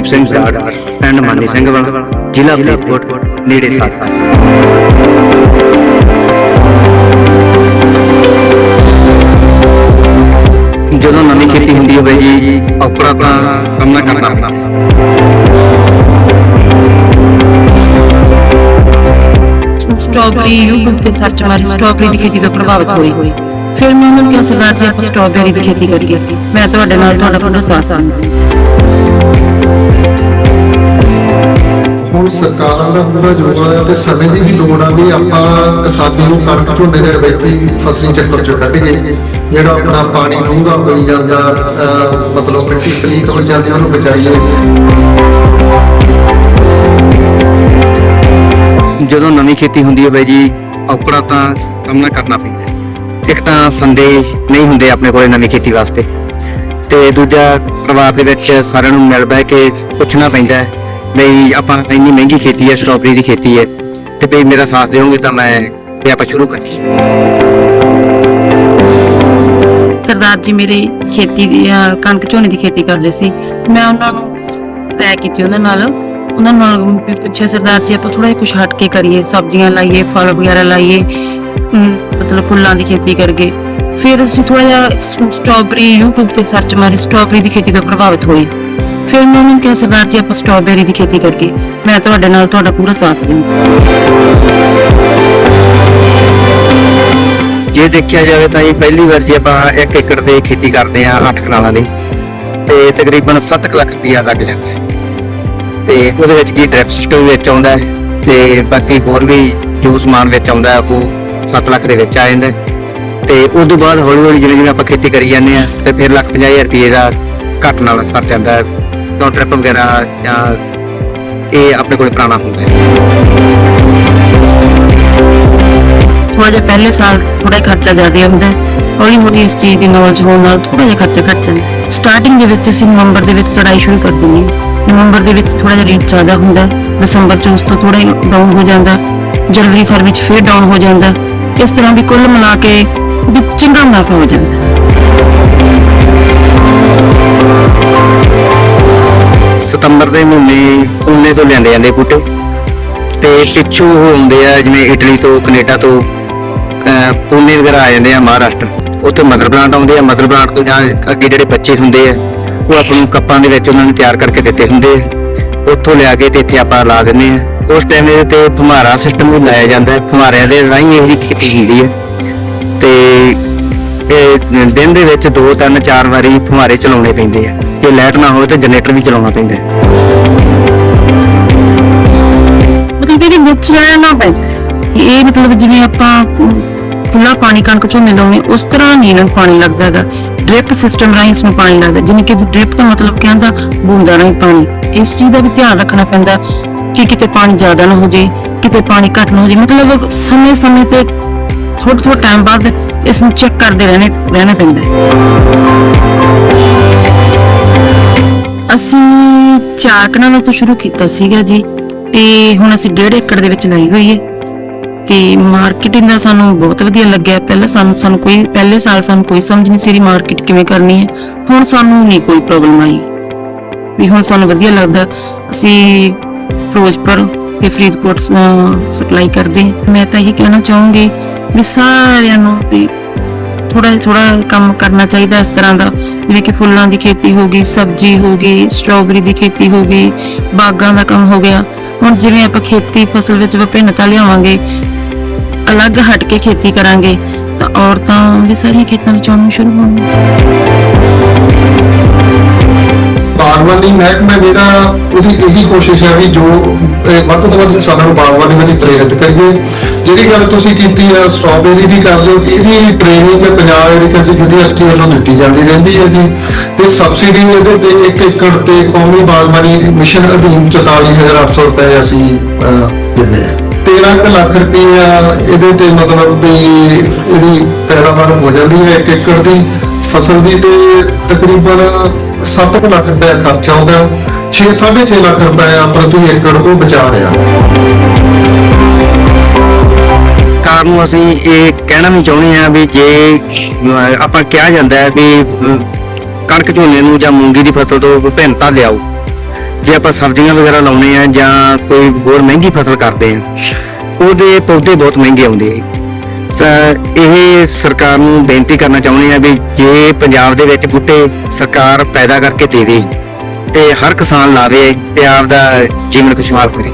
ਕੁਲਦੀਪ ਸਿੰਘ ਜਾੜ, ਪਿੰਡ ਮਾਨੀ ਸਿੰਘ ਵਾਲਾ, ਜ਼ਿਲ੍ਹਾ ਫਰੀਦਕੋਟ, ਨੇੜੇ ਸਾਥ ਜਦੋਂ ਨਵੀਂ ਖੇਤੀ ਹੁੰਦੀ ਹੋਵੇ ਜੀ ਔਕੜਾਂ ਦਾ ਸਾਹਮਣਾ ਕਰਨਾ ਪੈਂਦਾ ਸਟ੍ਰਾਬੇਰੀ YouTube ਤੇ ਸਰਚ ਮਾਰੀ ਸਟ੍ਰਾਬੇਰੀ ਦੀ ਖੇਤੀ ਤੋਂ ਪ੍ਰਭਾਵਿਤ ਹੋਈ। ਫਿਰ ਮੈਂ ਉਹਨਾਂ ਨੂੰ ਕਿਹਾ, ਸਰਦਾਰ ਜੀ, ਆਪਾਂ ਸਟ੍ਰਾਬੇਰੀ ਦੀ ਖੇਤੀ ਕਰੀਏ। ਮੈਂ ਤੁਹਾਡੇ ਨਾਲ ਤੁਹਾਡਾ ਪੂਰਾ ਸਾਥ ਦੂੰਗੀ ਹੁਣ ਸਰਕਾਰਾਂ ਦਾ ਪੂਰਾ ਯੋਗਦਾਨ ਹੈ ਤੇ ਸਮੇਂ ਦੀ ਵੀ ਲੋੜ ਆ ਵੀ ਆਪਾਂ ਕਿਸਾਨੀ ਨੂੰ ਕਣਕ ਝੋਨੇ ਦੇ ਰਵਾਇਤੀ ਫਸਲੀ ਚੱਕਰ ਚੋਂ ਕੱਢ ਕੇ ਜਿਹੜਾ ਆਪਣਾ ਪਾਣੀ ਡੂੰਘਾ ਹੋਈ ਜਾਂਦਾ ਮਤਲਬ ਮਿੱਟੀ ਪਲੀਤ ਹੋ ਜਾਂਦੀ ਉਹਨੂੰ ਬਚਾਈਏ। ਜਦੋਂ ਨਵੀਂ ਖੇਤੀ ਹੁੰਦੀ ਹੈ ਬਾਈ ਜੀ, ਔਕੜਾਂ ਤਾਂ ਸਾਹਮਣਾ ਕਰਨਾ ਪੈਂਦਾ। ਇੱਕ ਤਾਂ ਸੰਦੇ ਨਹੀਂ ਹੁੰਦੇ ਆਪਣੇ ਕੋਲੇ ਨਵੀਂ ਖੇਤੀ ਵਾਸਤੇ। ਤੇ ਦੂਜਾ ਪਰਿਵਾਰ ਦੇ ਵਿੱਚ ਸਾਰਿਆਂ ਨੂੰ ਮਿਲ ਬਹਿ ਕੇ ਪੁੱਛਣਾ ਪੈਂਦਾ ਹੈ ਵੀ ਆਪਾਂ ਇੰਨੀ ਮਹਿੰਗੀ ਖੇਤੀ ਹੈ ਸਟ੍ਰਾਬੇਰੀ ਦੀ ਖੇਤੀ ਹੈ ਤੇ ਵੀ ਮੇਰਾ ਸਾਥ ਦਿਓਗੇ ਤਾਂ ਮੈਂ ਤੇ ਆਪਾਂ ਸ਼ੁਰੂ ਕਰੀਏ। ਸਰਦਾਰ ਜੀ ਮੇਰੇ ਖੇਤੀ ਦੀ ਕਣਕ ਝੋਨੇ ਦੀ ਖੇਤੀ ਕਰਦੇ ਸੀ। ਮੈਂ ਉਹਨਾਂ ਨੂੰ ਤੈਅ ਕੀਤੀ ਉਹਨਾਂ ਨਾਲ। ਉਹਨਾਂ ਨਾਲ ਵੀ ਪੁੱਛਿਆ, ਸਰਦਾਰ ਜੀ, ਆਪਾਂ ਥੋੜਾ ਜਿਹਾ ਕੁਝ ਹਟ ਕੇ ਕਰੀਏ, ਸਬਜ਼ੀਆਂ ਲਾਈਏ, ਫਲ ਵਗੈਰਾ ਲਾਈਏ ਮਤਲਬ ਫੁੱਲਾਂ ਦੀ ਖੇਤੀ ਕਰਗੇ ਫਿਰ ਅਸੀਂ ਥੋੜਾ ਜਿਹਾ ਸਟ੍ਰਾਬੇਰੀ, YouTube ਤੇ ਸਰਚ ਮਾਰੀ, ਸਟ੍ਰਾਬੇਰੀ ਦੀ ਖੇਤੀ ਤੋਂ ਪ੍ਰਭਾਵਿਤ ਹੋਈ ਫਿਰ ਮੈਂ ਉਹਨਾਂ ਨੂੰ ਕਿਹਾ, ਸਰਦਾਰ ਜੀ, ਆਪਾਂ ਸਟ੍ਰਾਬੇਰੀ ਦੀ ਖੇਤੀ ਕਰਕੇ, ਮੈਂ ਤੁਹਾਡੇ ਨਾਲ ਤੁਹਾਡਾ ਪੂਰਾ ਸਾਥ ਦੂੰਗੀ ਜੇ ਦੇਖਿਆ ਜਾਵੇ ਤਾਂ ਇਹ ਪਹਿਲੀ ਵਾਰ ਜੇ ਆਪਾਂ 1 ਏਕੜ ਤੇ ਖੇਤੀ ਕਰਦੇ ਆ 8 ਕਨਾਲਾਂ ਦੀ, ਤੇ ਤਕਰੀਬਨ 7 ਲੱਖ ਰੁਪਇਆ ਲੱਗ ਜਾਂਦਾ ਹੈ। ਤੇ ਉਹਦੇ ਵਿੱਚ ਕੀ ਡ੍ਰਿਪ ਸਿਸਟਮ ਵਿੱਚ ਆਉਂਦਾ ਹੈ ਤੇ ਬਾਕੀ ਹੋਰ ਵੀ ਜੋ ਸਮਾਨ ਵਿੱਚ ਆਉਂਦਾ ਉਹ 7 ਲੱਖ ਦੇ ਵਿੱਚ ਆ ਜਾਂਦਾ ਤੇ ਉਸ ਤੋਂ ਬਾਅਦ ਹੌਲੀ ਹੌਲੀ ਜਿਵੇਂ ਜਿਵੇਂ ਆਪਾਂ ਖੇਤੀ ਕਰੀ ਜਾਂਦੇ ਆ ਤੇ ਫਿਰ ਲੱਖ 50000 ਰੁਪਏ ਦਾ ਘੱਟ ਨਾਲ ਸਰ ਜਾਂਦਾ ਹੈ। ਕਿਉਂ ਡ੍ਰਿਪ ਵਗੈਰਾ ਜਾਂ ਇਹ ਆਪਣੇ ਕੋਲ ਪੁਰਾਣਾ ਹੁੰਦਾ ਹੈ। ਥੋੜਾ ਜਿਹਾ ਪਹਿਲੇ ਸਾਲ ਥੋੜਾ ਜਿਹਾ ਖਰਚਾ ਜ਼ਿਆਦਾ ਹੁੰਦਾ ਹੌਲੀ ਹੌਲੀ ਇਸ ਚੀਜ਼ ਦੀ ਨੌਲੇਜ ਹੋਣ ਨਾਲ ਥੋੜਾ ਜਿਹਾ ਖਰਚਾ ਘਟ ਜਾਂਦਾ ਸਟਾਰਟਿੰਗ ਦੇ ਵਿੱਚ ਅਸੀਂ ਨਵੰਬਰ ਦੇ ਵਿੱਚ ਚੜਾਈ ਸ਼ੁਰੂ ਕਰ ਦਿੰਦੇ ਹਾਂ। ਨਵੰਬਰ ਦੇ ਵਿੱਚ ਥੋੜਾ ਜਿਹਾ ਰੇਟ ਜ਼ਿਆਦਾ ਹੁੰਦਾ, ਦਸੰਬਰ ਚ ਉਸ ਤੋਂ ਥੋੜਾ ਡਾਊਨ ਹੋ ਜਾਂਦਾ, ਜਨਵਰੀ, ਫਰਵਰੀ ਚ ਫਿਰ ਡਾਊਨ ਹੋ ਜਾਂਦਾ, ਇਸ ਤਰ੍ਹਾਂ ਵੀ ਕੁੱਲ ਮਿਲਾ ਕੇ ਚੰਗਾ ਮੁਨਾਫਾ ਹੋ ਜਾਂਦਾ। ਸਤੰਬਰ ਦੇ ਮਹੀਨੇ ਪੂਨੇ ਤੋਂ ਲਿਆਂਦੇ ਜਾਂਦੇ ਬੂਟੇ। ਤੇ ਪਿੱਛੋਂ ਉਹ ਆਉਂਦੇ ਆ ਜਿਵੇਂ ਇਟਲੀ ਤੋਂ, ਕੈਨੇਡਾ ਤੋਂ, ਅਹ, ਪੂਨੇ ਵਗੈਰਾ ਆ ਜਾਂਦੇ ਆ ਮਹਾਰਾਸ਼ਟਰ। ਉੱਥੇ ਮਦਰ ਪਲਾਂਟ ਆਉਂਦੇ ਆ ਮਦਰ ਪਲਾਂਟ ਤੋਂ ਜਾਂ ਅੱਗੇ ਜਿਹੜੇ ਬੱਚੇ ਹੁੰਦੇ ਆ ਉਹ ਆਪਾਂ ਨੂੰ ਕੱਪਾਂ ਦੇ ਵਿੱਚ ਉਹਨਾਂ ਨੇ ਤਿਆਰ ਕਰਕੇ ਦਿੱਤੇ ਹੁੰਦੇ ਆ। ਉੱਥੋਂ ਲਿਆ ਕੇ ਤੇ ਇੱਥੇ ਆਪਾਂ ਲਾ ਦਿੰਦੇ ਆ। ਉਸ ਟਾਈਮ ਦੇ ਤੇ ਫੁਮਾਰਾ ਸਿਸਟਮ ਵੀ ਲਾਇਆ ਜਾਂਦਾ ਹੈ। ਫੁਮਾਰਿਆਂ ਦੇ ਰਾਹੀਂ ਇਹ ਖੇਤੀ ਹੁੰਦੀ ਹੈ। ਤੇ ਇਹ ਦਿਨ ਦੇ ਵਿੱਚ ਦੋ, ਤਿੰਨ, ਚਾਰ ਵਾਰੀ ਫੁਮਾਰੇ ਚਲਾਉਣੇ ਪੈਂਦੇ ਆ। ਜੇ ਲਾਈਟ ਨਾ ਹੋਵੇ ਤਾਂ ਜਨਰੇਟਰ ਵੀ ਚਲਾਉਣਾ ਪੈਂਦਾ ਮਤਲਬ ਇਹਦੇ ਵਿੱਚ ਰਹਿਣਾ ਪੈਂਦਾ ਇਹ ਮਤਲਬ ਜਿਵੇਂ ਆਪਾਂ ਖੁੱਲਾ ਪਾਣੀ ਕਣਕ ਝੋਨੇ ਲਾਉਣੇ ਉਸ ਤਰ੍ਹਾਂ ਨਹੀਂ ਇਹਨਾਂ ਪਾਣੀ ਲੱਗਦਾ ਹੈਗਾ। ਡ੍ਰਿਪ ਸਿਸਟਮ ਰਾਹੀਂ ਇਸ ਨੂੰ ਪਾਣੀ ਲੱਗਦਾ, ਜਾਣੀ ਕਿ ਡ੍ਰਿਪ ਦਾ ਮਤਲਬ ਕਹਿੰਦਾ ਬੂੰਦਾਂ ਰਾਹੀਂ ਪਾਣੀ। ਇਸ ਚੀਜ਼ ਦਾ ਵੀ ਧਿਆਨ ਰੱਖਣਾ ਪੈਂਦਾ ਕਿ ਕਿਤੇ ਪਾਣੀ ਜ਼ਿਆਦਾ ਨਾ ਹੋ ਜੇ ਕਿਤੇ ਪਾਣੀ ਘੱਟ ਨਾ ਹੋ ਜੇ ਮਤਲਬ ਸਮੇਂ ਸਮੇਂ ਤੇ ਥੋੜਾ ਥੋੜਾ ਟਾਈਮ ਬਾਅਦ ਇਸ ਨੂੰ ਚੈੱਕ ਕਰਦੇ ਰਹਿਣੇ, ਰਹਿਣਾ ਪੈਂਦਾ ਅਸੀਂ ਚਾਰ ਕਨਾਲਾਂ ਤੋਂ ਸ਼ੁਰੂ ਕੀਤਾ ਸੀਗਾ ਜੀ, ਤੇ ਹੁਣ ਅਸੀਂ ਡੇਢ ਏਕੜ ਦੇ ਵਿੱਚ ਲਾਈ ਹੋਈ ਹੈ। ਤੇ ਮਾਰਕੀਟਿੰਗ ਦਾ ਸਾਨੂੰ ਬਹੁਤ ਵਧੀਆ ਲੱਗਿਆ। ਪਹਿਲਾਂ ਸਾਨੂੰ ਸਾਨੂੰ ਕੋਈ, ਪਹਿਲੇ ਸਾਲ ਸਾਨੂੰ ਕੋਈ ਸਮਝ ਨਹੀਂ ਸੀ ਮਾਰਕੀਟ ਕਿਵੇਂ ਕਰਨੀ ਹੈ। ਹੁਣ ਸਾਨੂੰ ਨਹੀਂ ਕੋਈ ਪ੍ਰੋਬਲਮ ਆਈ। ਵੀ ਹੁਣ ਸਾਨੂੰ ਵਧੀਆ ਲੱਗਦਾ। ਅਸੀਂ ਫਿਰੋਜ਼ਪੁਰ ਤੇ ਫਰੀਦਕੋਟ ਸਪਲਾਈ ਕਰਦੇ ਮੈਂ ਤਾਂ ਇਹ ਕਹਿਣਾ ਚਾਹੂੰਗੀ ਵੀ ਸਾਰਿਆਂ ਨੂੰ ਵੀ ਥੋੜਾ ਥੋੜਾ ਕੰਮ ਕਰਨਾ ਚਾਹੀਦਾ ਇਸ ਤਰ੍ਹਾਂ ਦਾ। ਜਿਵੇਂ ਕਿ ਫੁੱਲਾਂ ਦੀ ਖੇਤੀ ਹੋ ਗਈ, ਸਬਜ਼ੀ ਹੋ ਗਈ ਸਟ੍ਰਾਬੇਰੀ ਦੀ ਖੇਤੀ ਹੋ ਗਈ, ਬਾਗਾਂ ਦਾ ਕੰਮ ਹੋ ਗਿਆ। ਹੁਣ ਜਿਵੇਂ ਆਪਾਂ ਖੇਤੀ ਫਸਲ ਵਿੱਚ ਵਿਭਿੰਨਤਾ ਲਿਆਵਾਂਗੇ ਅਲੱਗ ਹਟ ਕੇ ਖੇਤੀ ਕਰਾਂਗੇ ਤਾਂ ਔਰਤਾਂ ਵੀ ਸਾਰੀਆਂ ਖੇਤਾਂ ਵਿੱਚ ਆਉਣਾ ਸ਼ੁਰੂ ਹੋਣਗੀਆਂ। ਬਾਗਬਾਨੀ ਮਹਿਕਮਾ ਜਿਹੜਾ ਉਹਦੀ ਇਹੀ ਕੋਸ਼ਿਸ਼ ਹੈ ਵੀ ਜੋ ਵੱਧ ਤੋਂ ਵੱਧ ਕਿਸਾਨਾਂ ਨੂੰ ਬਾਗਬਾਨੀ ਵੱਲ ਪ੍ਰੇਰਿਤ ਕਰੀਏ। ਜਿਹੜੀ ਗੱਲ ਤੁਸੀਂ ਕੀਤੀ ਹੈ ਸਟ੍ਰਾਬੇਰੀ ਦੀ ਕਰ ਲਿਓ, ਇਹਦੀ ਟ੍ਰੇਨਿੰਗ ਪੰਜਾਬ ਐਗਰੀਕਲਚਰ ਯੂਨੀਵਰਸਿਟੀ ਵੱਲੋਂ ਦਿੱਤੀ ਜਾਂਦੀ ਰਹਿੰਦੀ ਹੈ ਜੀ। ਤੇ ਸਬਸਿਡੀ ਇਹਦੇ ਤੇ 1 ਏਕੜ ਤੇ ਕੌਮੀ ਬਾਗਬਾਨੀ ਮਿਸ਼ਨ ਅਧੀਨ 44800 ਰੁਪਏ ਅਸੀਂ ਦਿੰਦੇ ਹਾਂ। 13 ਲੱਖ ਰੁਪਏ ਇਹਦੇ ਤੇ ਮਤਲਬ ਵੀ ਇਹਦੀ ਪੈਦਾਵਾਰ ਹੋ ਜਾਂਦੀ ਹੈ 1 ਏਕੜ ਦੀ ਫਸਲ ਦੀ ਤੇ ਤਕਰੀਬਨ 7 ਲੱਖ ਰੁਪਏ ਖਰਚਾ ਆਉਂਦਾ 6 6.5 ਲੱਖ ਰੁਪਏ ਪ੍ਰਤੀ ਏਕੜ ਉਹ ਬਚਾ ਰਿਹਾ। ਸਰਕਾਰ ਨੂੰ ਅਸੀਂ ਇਹ ਕਹਿਣਾ ਵੀ ਚਾਹੁੰਦੇ ਹਾਂ ਵੀ ਜੇ ਆਪਾਂ ਕਿਹਾ ਜਾਂਦਾ ਹੈ ਵੀ ਕਣਕ ਝੋਨੇ ਨੂੰ ਜਾਂ ਮੂੰਗੀ ਦੀ ਫਸਲ ਤੋਂ ਵਿਭਿੰਨਤਾ ਲਿਆਓ। ਜੇ ਆਪਾਂ ਸਬਜ਼ੀਆਂ ਵਗੈਰਾ ਲਾਉਣੇ ਆ ਜਾਂ ਕੋਈ ਹੋਰ ਮਹਿੰਗੀ ਫਸਲ ਕਰਦੇ ਆ ਉਹਦੇ ਪੌਦੇ ਬਹੁਤ ਮਹਿੰਗੇ ਆਉਂਦੇ ਆ ਇਹ ਸਰਕਾਰ ਨੂੰ ਬੇਨਤੀ ਕਰਨਾ ਚਾਹੁੰਦੇ ਆ ਵੀ ਜੇ ਪੰਜਾਬ ਦੇ ਵਿੱਚ ਬੂਟੇ ਸਰਕਾਰ ਪੈਦਾ ਕਰਕੇ ਦੇਵੇ ਤੇ ਹਰ ਕਿਸਾਨ ਲਾਵੇ ਤੇ ਆਪਦਾ ਜੀਵਨ ਖੁਸ਼ਹਾਲ ਕਰੇ।